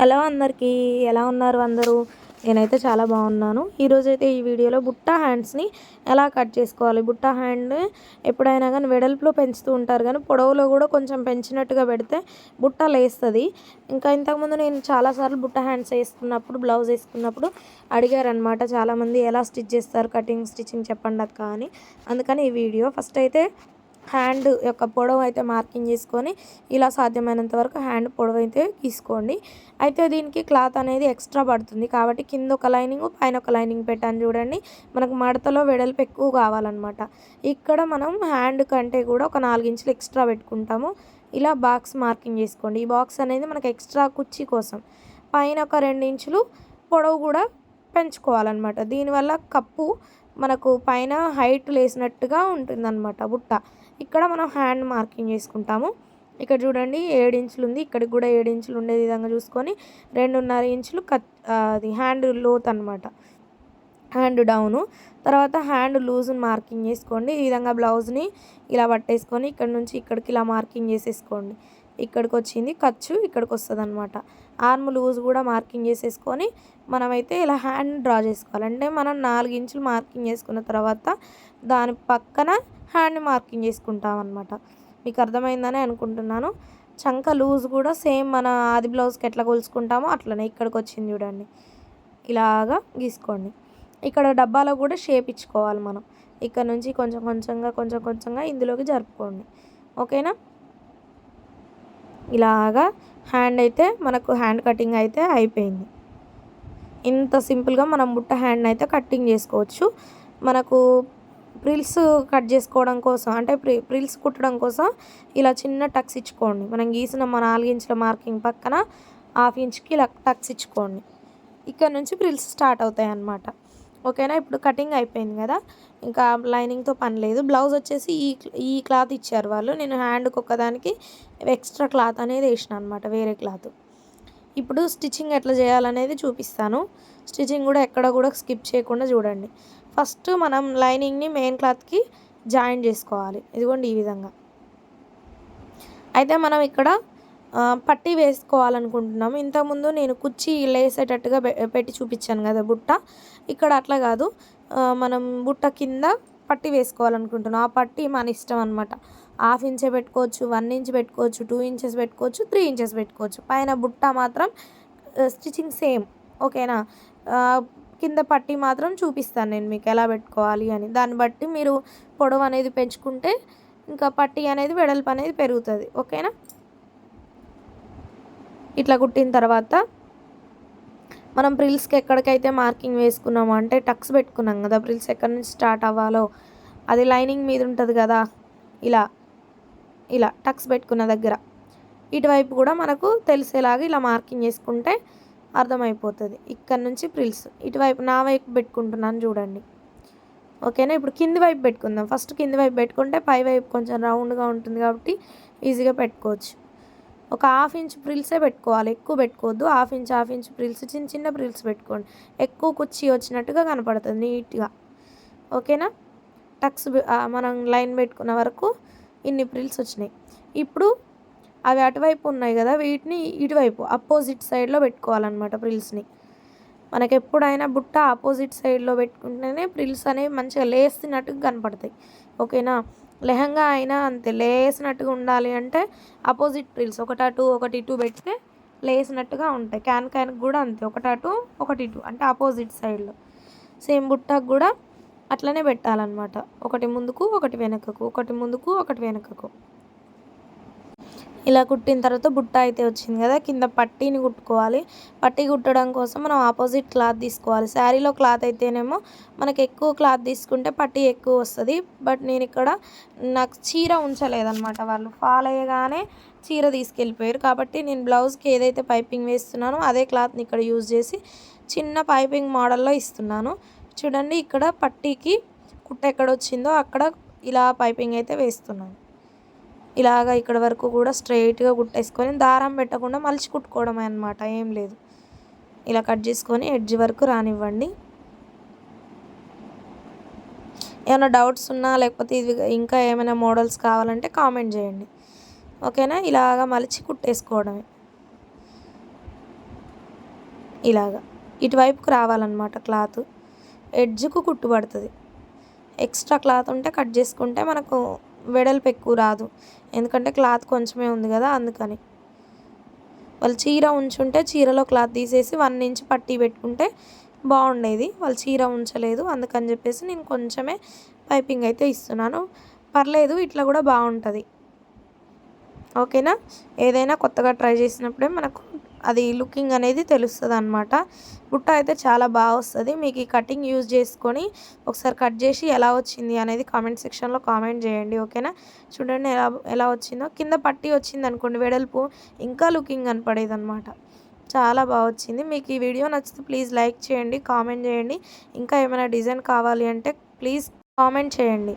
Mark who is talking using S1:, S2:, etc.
S1: Hello అందరికీ ఎలా ఉన్నారు అందరూ? నేనైతే చాలా బాగున్నాను. ఈరోజైతే ఈ వీడియోలో బుట్ట హ్యాండ్స్ని ఎలా కట్ చేసుకోవాలి? బుట్ట హ్యాండ్ ఎప్పుడైనా కానీ వెడల్పులో పెంచుతూ ఉంటారు కానీ పొడవులో కూడా కొంచెం పెంచినట్టుగా పెడితే బుట్ట లేస్తుంది. ఇంకా ఇంతకుముందు నేను చాలాసార్లు బుట్ట హ్యాండ్స్ వేసుకున్నప్పుడు బ్లౌజ్ వేసుకున్నప్పుడు అడిగారనమాట చాలామంది ఎలా స్టిచ్ చేస్తారు కటింగ్ స్టిచ్చింగ్ చెప్పండి అక్క అని. అందుకని ఈ వీడియో ఫస్ట్ అయితే హ్యాండ్ యొక్క పొడవు అయితే మార్కింగ్ చేసుకొని ఇలా సాధ్యమైనంత వరకు హ్యాండ్ పొడవు అయితే తీసుకోండి. అయితే దీనికి క్లాత్ అనేది ఎక్స్ట్రా పడుతుంది కాబట్టి కింద ఒక లైనింగ్ పైన ఒక లైనింగ్ పెట్టాను చూడండి. మనకు మడతలో వెడల్పు ఎక్కువ కావాలన్నమాట. ఇక్కడ మనం హ్యాండ్ కంటే కూడా ఒక నాలుగు ఇంచులు ఎక్స్ట్రా పెట్టుకుంటాము. ఇలా బాక్స్ మార్కింగ్ చేసుకోండి. ఈ బాక్స్ అనేది మనకు ఎక్స్ట్రా కుర్చీ కోసం. పైన ఒక రెండు ఇంచులు పొడవు కూడా పెంచుకోవాలన్నమాట. దీనివల్ల కప్పు మనకు పైన హైట్ లేసినట్టుగా ఉంటుందన్నమాట బుట్ట. ఇక్కడ మనం హ్యాండ్ మార్కింగ్ చేసుకుంటాము. ఇక్కడ చూడండి ఏడు ఇంచులు ఉంది. ఇక్కడికి కూడా ఏడు ఇంచులు ఉండే విధంగా చూసుకొని రెండున్నర ఇంచులు కత్ అది హ్యాండ్ లోత్ అనమాట హ్యాండ్ డౌను. తర్వాత హ్యాండ్ లూజ్ని మార్కింగ్ చేసుకోండి. ఈ విధంగా బ్లౌజ్ని ఇలా పట్టేసుకొని ఇక్కడ నుంచి ఇక్కడికి ఇలా మార్కింగ్ చేసేసుకోండి. ఇక్కడికి వచ్చింది ఖర్చు ఇక్కడికి వస్తుంది అనమాట ఆర్మ్ లూజ్ కూడా మార్కింగ్ చేసేసుకొని మనమైతే ఇలా హ్యాండ్ డ్రా చేసుకోవాలి. అంటే మనం నాలుగు ఇంచులు మార్కింగ్ చేసుకున్న తర్వాత దాని పక్కన హ్యాండ్ మార్కింగ్ చేసుకుంటాం అనమాట మీకు అర్థమైందని అనుకుంటున్నాను. చంక లూజ్ కూడా సేమ్ మన ఆది బ్లౌజ్కి ఎట్లా కొలుసుకుంటామో అట్లనే ఇక్కడికి వచ్చింది చూడండి. ఇలాగా గీసుకోండి. ఇక్కడ డబ్బాలో కూడా షేప్ ఇచ్చుకోవాలి మనం. ఇక్కడ నుంచి కొంచెం కొంచెంగా కొంచెం కొంచెంగా ఇందులోకి జరుపుకోండి. ఓకేనా? ఇలాగా హ్యాండ్ అయితే మనకు హ్యాండ్ కటింగ్ అయితే అయిపోయింది. ఇంత సింపుల్గా మనం బుట్ట హ్యాండ్ అయితే కటింగ్ చేసుకోవచ్చు. మనకు ప్రిల్స్ కట్ చేసుకోవడం కోసం అంటే ప్రి ప్రిల్స్ కుట్టడం కోసం ఇలా చిన్న టక్స్ ఇచ్చుకోండి. మనం గీసిన మన నాలుగించుల మార్కింగ్ పక్కన హాఫ్ ఇంచ్కి ఇలా టక్స్ ఇచ్చుకోండి. ఇక్కడ నుంచి ప్రిల్స్ స్టార్ట్ అవుతాయి అన్నమాట ఓకేనా? ఇప్పుడు కటింగ్ అయిపోయింది కదా? ఇంకా లైనింగ్తో పని లేదు. బ్లౌజ్ వచ్చేసి ఈ ఈ క్లాత్ ఇచ్చారు వాళ్ళు. నేను హ్యాండ్కి ఒక్కదానికి ఎక్స్ట్రా క్లాత్ అనేది వేసిన అనమాట వేరే క్లాత్. ఇప్పుడు స్టిచ్చింగ్ ఎట్లా చేయాలనేది చూపిస్తాను. స్టిచ్చింగ్ కూడా ఎక్కడ కూడా స్కిప్ చేయకుండా చూడండి. ఫస్ట్ మనం లైనింగ్ని మెయిన్ క్లాత్కి జాయిన్ చేసుకోవాలి. ఇదిగోండి ఈ విధంగా. అయితే మనం ఇక్కడ పట్టీ వేసుకోవాలనుకుంటున్నాము. ఇంతకుముందు నేను కుచ్చి లేసేటట్టుగా పెట్టి చూపించాను కదా బుట్ట. ఇక్కడ అట్లా కాదు. మనం బుట్ట కింద పట్టి వేసుకోవాలనుకుంటున్నాం. ఆ పట్టి మన ఇష్టం అనమాట హాఫ్ ఇంచే పెట్టుకోవచ్చు వన్ ఇంచ్ పెట్టుకోవచ్చు టూ ఇంచెస్ పెట్టుకోవచ్చు త్రీ ఇంచెస్ పెట్టుకోవచ్చు. పైన బుట్ట మాత్రం స్టిచ్చింగ్ సేమ్. ఓకేనా? కింద పట్టీ మాత్రం చూపిస్తాను నేను మీకు ఎలా పెట్టుకోవాలి అని. దాన్ని బట్టి మీరు పొడవు అనేది పెంచుకుంటే ఇంకా పట్టీ అనేది వెడల్పు అనేది పెరుగుతుంది. ఓకేనా? ఇట్లా కుట్టిన తర్వాత మనం ప్రిల్స్కి ఎక్కడికైతే మార్కింగ్ వేసుకున్నామో అంటే టక్స్ పెట్టుకున్నాం కదా ప్రిల్స్ ఎక్కడి నుంచి స్టార్ట్ అవ్వాలో అది లైనింగ్ మీద ఉంటుంది కదా ఇలా ఇలా టక్స్ పెట్టుకున్న దగ్గర. ఇటువైపు కూడా మనకు తెలిసేలాగా ఇలా మార్కింగ్ చేసుకుంటే అర్థమైపోతుంది. ఇక్కడ నుంచి ప్రిల్స్ ఇటువైపు నా వైపు పెట్టుకుంటున్నాను చూడండి. ఓకేనా? ఇప్పుడు కింది వైపు పెట్టుకుందాం. ఫస్ట్ కింది వైపు పెట్టుకుంటే పై వైపు కొంచెం రౌండ్గా ఉంటుంది కాబట్టి ఈజీగా పెట్టుకోవచ్చు. ఒక హాఫ్ ఇంచ్ ప్రిల్సే పెట్టుకోవాలి. ఎక్కువ పెట్టుకోవద్దు. Half inch half inch prills చిన్న చిన్న ప్రిల్స్ పెట్టుకోండి. ఎక్కువ కుచ్చి వచ్చినట్టుగా కనపడుతుంది నీట్గా. ఓకేనా? టక్స్ మనం లైన్ పెట్టుకున్న వరకు ఇన్ని ప్రిల్స్ వచ్చినాయి. ఇప్పుడు అవి అటువైపు ఉన్నాయి కదా వీటిని ఇటువైపు అపోజిట్ సైడ్లో పెట్టుకోవాలన్నమాట ప్రిల్స్ని. మనకి ఎప్పుడైనా బుట్ట ఆపోజిట్ సైడ్లో పెట్టుకుంటేనే ప్రిల్స్ అనేవి మంచిగా లేస్తున్నట్టుగా కనపడతాయి. ఓకేనా? లెహంగా అయినా అంతే లేసినట్టుగా ఉండాలి అంటే అపోజిట్ ప్రిల్స్ ఒకటి అటు ఒకటి ఇటు పెడితే లేసినట్టుగా ఉంటాయి. క్యాన్ క్యాన్కి కూడా అంతే ఒకటి అటు ఒకటి ఇటు అంటే అపోజిట్ సైడ్లో సేమ్ బుట్టకు కూడా అట్లనే పెట్టాలన్నమాట. ఒకటి ముందుకు ఒకటి వెనకకు ఒకటి ముందుకు ఒకటి వెనకకు. ఇలా కుట్టిన తర్వాత బుట్ట అయితే వచ్చింది కదా కింద పట్టీని కుట్టుకోవాలి. పట్టీ కుట్టడం కోసం మనం ఆపోజిట్ క్లాత్ తీసుకోవాలి. శారీలో క్లాత్ అయితేనేమో మనకు ఎక్కువ క్లాత్ తీసుకుంటే పట్టీ ఎక్కువ వస్తుంది. బట్ నేను ఇక్కడ నాకు చీర ఉంచలేదన్నమాట వాళ్ళు. ఫాల్ అయ్యగానే చీర తీసుకెళ్ళిపోయారు. కాబట్టి నేను బ్లౌజ్కి ఏదైతే పైపింగ్ వేస్తున్నానో అదే క్లాత్ని ఇక్కడ యూజ్ చేసి చిన్న పైపింగ్ మోడల్లో ఇస్తున్నాను. చూడండి ఇక్కడ పట్టీకి కుట్ట ఎక్కడ వచ్చిందో అక్కడ ఇలా పైపింగ్ అయితే వేస్తున్నాను. ఇలాగ ఇక్కడ వరకు కూడా స్ట్రైట్గా కుట్టేసుకొని దారం పెట్టకుండా మలిచి కుట్టుకోవడమే అనమాట ఏం లేదు. ఇలా కట్ చేసుకొని ఎడ్జ్ వరకు రానివ్వండి. ఏమైనా డౌట్స్ ఉన్నా లేకపోతే ఇది ఇంకా ఏమైనా మోడల్స్ కావాలంటే కామెంట్ చేయండి. ఓకేనా? ఇలాగా మలిచి కుట్టేసుకోవడమే. ఇలాగా. ఇటువైపుకు రావాలన్నమాట క్లాత్. ఎడ్జ్కు కుట్టు పడుతుంది. ఎక్స్ట్రా క్లాత్ ఉంటే కట్ చేసుకుంటే మనకు వెడల్పు ఎక్కువ రాదు. ఎందుకంటే క్లాత్ కొంచెమే ఉంది కదా అందుకని. వాళ్ళు చీర ఉంచుంటే చీరలో క్లాత్ తీసేసి వన్ ఇంచ్ పట్టీ పెట్టుకుంటే బాగుండేది. వాళ్ళు చీర ఉంచలేదు అందుకని చెప్పేసి నేను కొంచెమే పైపింగ్ అయితే ఇస్తున్నాను. పర్లేదు ఇట్లా కూడా బాగుంటుంది. ఓకేనా? ఏదైనా కొత్తగా ట్రై చేసినప్పుడే మనకు అది లుకింగ్ అనేది తెలుస్తుంది అనమాట బుట్ట అయితే చాలా బాగా వస్తుంది. మీకు ఈ కటింగ్ యూజ్ చేసుకొని ఒకసారి కట్ చేసి ఎలా వచ్చింది అనేది కామెంట్ సెక్షన్లో కామెంట్ చేయండి ఓకేనా? చూడండి ఎలా ఎలా వచ్చిందో. కింద పట్టి వచ్చింది అనుకోండి వెడల్పు ఇంకా లుకింగ్ కనపడేది అనమాట చాలా బాగా వచ్చింది. మీకు ఈ వీడియో నచ్చితే ప్లీజ్ లైక్ చేయండి కామెంట్ చేయండి. ఇంకా ఏమైనా డిజైన్ కావాలి అంటే ప్లీజ్ కామెంట్ చేయండి.